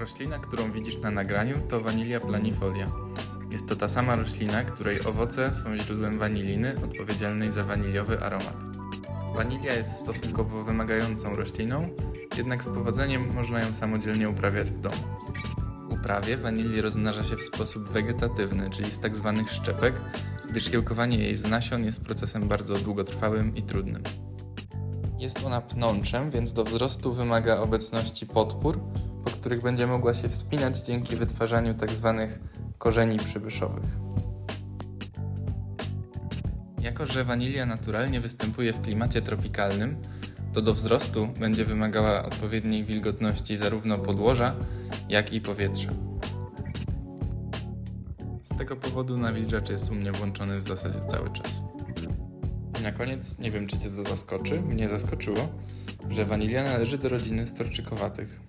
Roślina, którą widzisz na nagraniu, to Vanilla planifolia. Jest to ta sama roślina, której owoce są źródłem waniliny odpowiedzialnej za waniliowy aromat. Wanilia jest stosunkowo wymagającą rośliną, jednak z powodzeniem można ją samodzielnie uprawiać w domu. W uprawie wanilii rozmnaża się w sposób wegetatywny, czyli z tak zwanych szczepek, gdyż kiełkowanie jej z nasion jest procesem bardzo długotrwałym i trudnym. Jest ona pnączem, więc do wzrostu wymaga obecności podpór, po których będzie mogła się wspinać dzięki wytwarzaniu tzw. korzeni przybyszowych. Jako, że wanilia naturalnie występuje w klimacie tropikalnym, to do wzrostu będzie wymagała odpowiedniej wilgotności zarówno podłoża, jak i powietrza. Z tego powodu nawilżacz jest u mnie włączony w zasadzie cały czas. Na koniec, nie wiem czy Cię to zaskoczy, mnie zaskoczyło, że wanilia należy do rodziny storczykowatych.